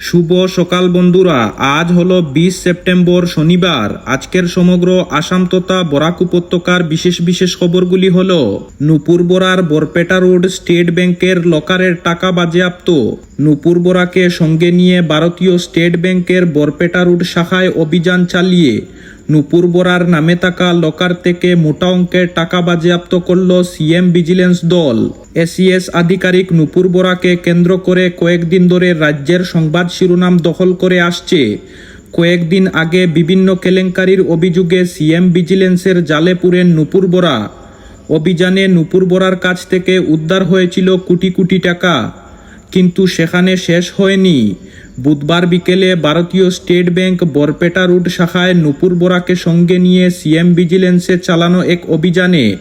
শুভ সকাল বন্ধুরা। আজ হলো বিশ সেপ্টেম্বর শনিবার। আজকের সমগ্র আসাম তথা বরাক উপত্যকার বিশেষ বিশেষ খবরগুলি হল, নুপুর বরার বরপেটা রোড স্টেট ব্যাংকের লকারের টাকা বাজেয়াপ্ত। নুপুর বরাকে সঙ্গে নিয়ে ভারতীয় স্টেট ব্যাংকের বরপেটা রোড শাখায় অভিযান চালিয়ে নুপুর বরার নামে থাকা লকার থেকে মোটা অঙ্কের টাকা বাজেয়াপ্ত করল সিএম ভিজিলেন্স দল। এসিএস আধিকারিক নুপুর বরাকে কেন্দ্র করে কয়েকদিন ধরে রাজ্যের সংবাদ শিরোনাম দখল করে আসছে। কয়েকদিন আগে বিভিন্ন কেলেঙ্কারির অভিযোগে সিএম ভিজিলেন্সের জালে পুরেন নুপুর বরা। অভিযানে নুপুর বরার কাছ থেকে উদ্ধার হয়েছিল কোটি কোটি টাকা। কিন্তু সেখানে শেষ হয়নি। বুধবার বিকেলে ভারতীয় স্টেট ব্যাংক বরপেটা রুট শাখায় নুপুর বোরাকে সঙ্গে নিয়ে সিএম ভিজিলেন্সে চালানো এক অভিযানে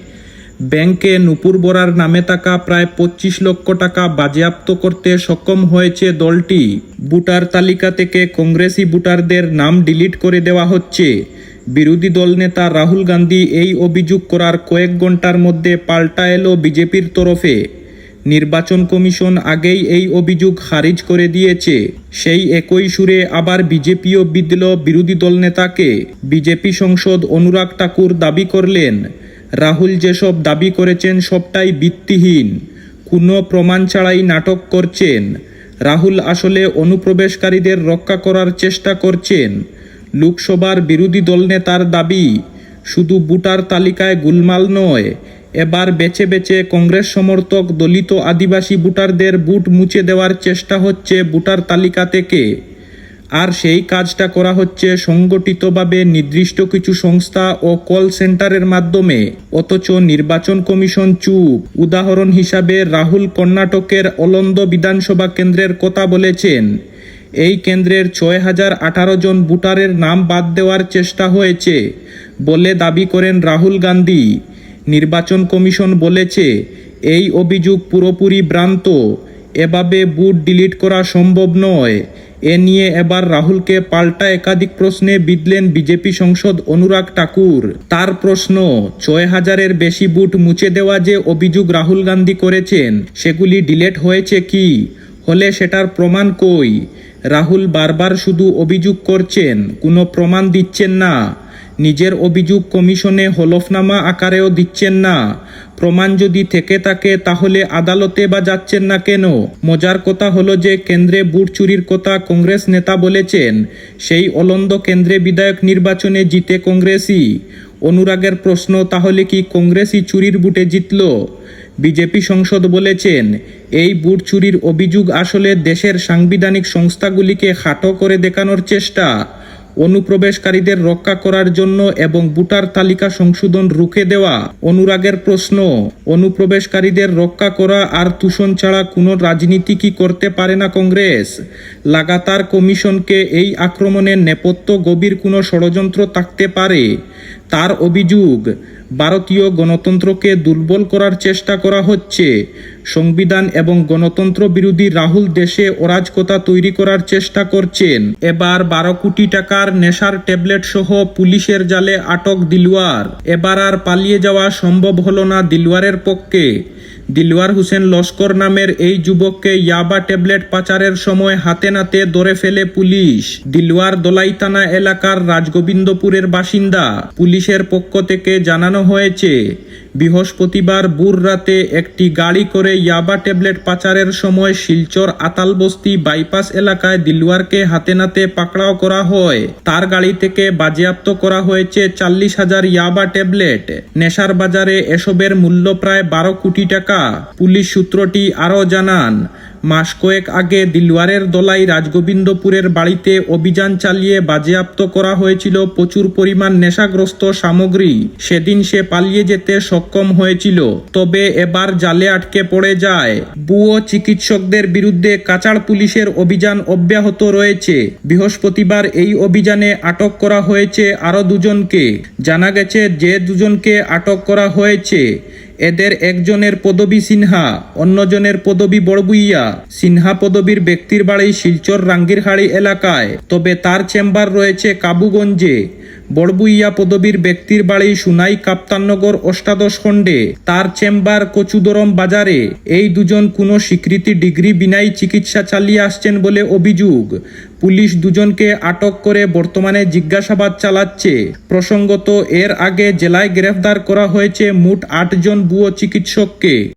ব্যাংকে নুপুর বরার নামে থাকা প্রায় পঁচিশ লক্ষ টাকা বাজেয়াপ্ত করতে সক্ষম হয়েছে দলটি। ভোটার তালিকা থেকে কংগ্রেসি ভোটারদের নাম ডিলিট করে দেওয়া হচ্ছে। বিরোধী দল নেতা রাহুল গান্ধী এই অভিযোগ করার কয়েক ঘণ্টার মধ্যে পাল্টা এলো বিজেপির তরফে। নির্বাচন কমিশন আগেই এই অভিযোগ খারিজ করে দিয়েছে। সেই একই সুরে আবার বিজেপিও বিদল বিরোধী দল নেতাকে। বিজেপি সংসদ অনুরাগ ঠাকুর দাবি করলেন রাহুল যেসব দাবি করেছেন সবটাই ভিত্তিহীন। কোনো প্রমাণ ছাড়াই নাটক করছেন। রাহুল আসলে অনুপ্রবেশকারীদের রক্ষা করার চেষ্টা করছেন। লোকসভার বিরোধী দল নেতার দাবি, শুধু ভোটার তালিকায় গুলমাল নয়, এবার বেছে বেছে কংগ্রেস সমর্থক দলিত আদিবাসী ভোটারদের বুট মুছে দেওয়ার চেষ্টা হচ্ছে ভোটার তালিকা থেকে। আর সেই কাজটা করা হচ্ছে সংগঠিতভাবে নির্দিষ্ট কিছু সংস্থা ও কল সেন্টারের মাধ্যমে। অথচ নির্বাচন কমিশন চুপ। উদাহরণ হিসাবে রাহুল কর্ণাটকের অলন্দ বিধানসভা কেন্দ্রের কথা বলেছেন। এই কেন্দ্রের ছয় হাজার আঠারো জন ভোটারের নাম বাদ দেওয়ার চেষ্টা হয়েছে বলে দাবি করেন রাহুল গান্ধী। নির্বাচন কমিশন বলেছে, এই অভিযোগ পুরোপুরি ভ্রান্ত। এভাবে বুট ডিলিট করা সম্ভব নয়। এ নিয়ে এবার রাহুলকে পাল্টা একাধিক প্রশ্নে বিদলেন বিজেপি সংসদ অনুরাগ ঠাকুর। তার প্রশ্ন, ছয় হাজারের বেশি বুট মুছে দেওয়া যে অভিযোগ রাহুল গান্ধী করেছেন, সেগুলি ডিলেট হয়েছে কি? হলে সেটার প্রমাণ কই? রাহুল বারবার শুধু অভিযোগ করছেন, কোনো প্রমাণ দিচ্ছেন না। নিজের অভিযোগ কমিশনে হলফনামা আকারেও দিচ্ছেন না। প্রমাণ যদি থেকে থাকে, তাহলে আদালতে বা যাচ্ছেন না কেন? মজার কথা হলো যে কেন্দ্রে বুট চুরির কথা কংগ্রেস নেতা বলেছেন, সেই অলন্দ কেন্দ্রে বিধায়ক নির্বাচনে জিতে কংগ্রেসই। অনুরাগের প্রশ্ন, তাহলে কি কংগ্রেসই চুরির বুটে জিতল? বিজেপি সংসদ বলেছেন, এই বুট চুরির অভিযোগ আসলে দেশের সাংবিধানিক সংস্থাগুলিকে খাটো করে দেখানোর চেষ্টা। অনুপ্রবেশকারীদের রক্ষা করার জন্য এবং বুটার তালিকা সংশোধন রুখে দেওয়া। অনুরাগের প্রশ্ন, অনুপ্রবেশকারীদের রক্ষা করা আর তুষণ ছাড়া কোনো রাজনীতি কি করতে পারে না কংগ্রেস? লাগাতার কমিশনকে এই আক্রমণের নেপথ্য গভীর কোনো ষড়যন্ত্র থাকতে পারে? তার অভিযোগ ভারতীয় গণতন্ত্রকে দুর্বল করার চেষ্টা করা হচ্ছে। সংবিধান এবং গণতন্ত্র বিরোধী রাহুল দেশে অরাজকতা তৈরি করার চেষ্টা করছেন। এবার বারো কোটি টাকার নেশার ট্যাবলেট সহ পুলিশের জালে আটক দিলওয়ার। এবার আর পালিয়ে যাওয়া সম্ভব হল না দিলওয়ারের পক্ষে। দিলওয়ার হোসেন লস্কর নামের এই যুবককে ইয়াবা ট্যাবলেট পাচারের সময় হাতে নাতে ধরে ফেলে পুলিশ। দিলওয়ার দোলাইতানা এলাকার রাজগোবিন্দপুরের বাসিন্দা। পুলিশের পক্ষ থেকে জানানো হয়েছে বৃহস্পতিবার বুর রাতে একটি গাড়ি করে ইয়াবা ট্যাবলেট পাচারের সময় শিলচর আতালবস্তি বাইপাস এলাকায় দিলওয়ারকে হাতে নাতে পাকড়াও করা হয়। তার গাড়ি থেকে বাজেয়াপ্ত করা হয়েছে চাল্লিশ হাজার ইয়াবা ট্যাবলেট। নেশার বাজারে এসবের মূল্য প্রায় বারো কোটি টাকা। পুলিশ সূত্রটি আরও জানান, মাস কয়েক আগে দিলওয়ারের দলাই রাজগোবিন্দপুরের বাড়িতে অভিযান চালিয়ে বাজেয়াপ্ত করা হয়েছিল প্রচুর পরিমাণ নেশাগ্রস্ত সামগ্রী। সেদিন সে পালিয়ে যেতে সক্ষম হয়েছিল। তবে এবার জালে আটকে পড়ে যায়। বুয়ো চিকিৎসকদের বিরুদ্ধে কাচাড় পুলিশের অভিযান অব্যাহত রয়েছে। বৃহস্পতিবার এই অভিযানে আটক করা হয়েছে আরও দুজনকে। জানা গেছে যে দুজনকে আটক করা হয়েছে। এদের একজনের পদবী সিনহা, অন্যজনের পদবী বড়বুইয়া। সিনহা পদবীর ব্যক্তির বাড়ি শিলচর রাঙ্গিরহাড়ি এলাকায়। তবে তার চেম্বার রয়েছে কাবুগঞ্জে। বড়বুইয়া পদবীর ব্যক্তির বাড়ি সুনাই কাপ্তাননগর অষ্টাদশ খণ্ডে। তার চেম্বার কচুদরম বাজারে। এই দুজন কোনো স্বীকৃতি ডিগ্রি বিনাই চিকিৎসা চালিয়ে আসছেন বলে অভিযোগ। পুলিশ দুজনকে আটক করে বর্তমানে জিজ্ঞাসাবাদ চালাচ্ছে। প্রসঙ্গত, এর আগে জেলায় গ্রেফতার করা হয়েছে মোট আটজন ভুয়ো চিকিৎসককে।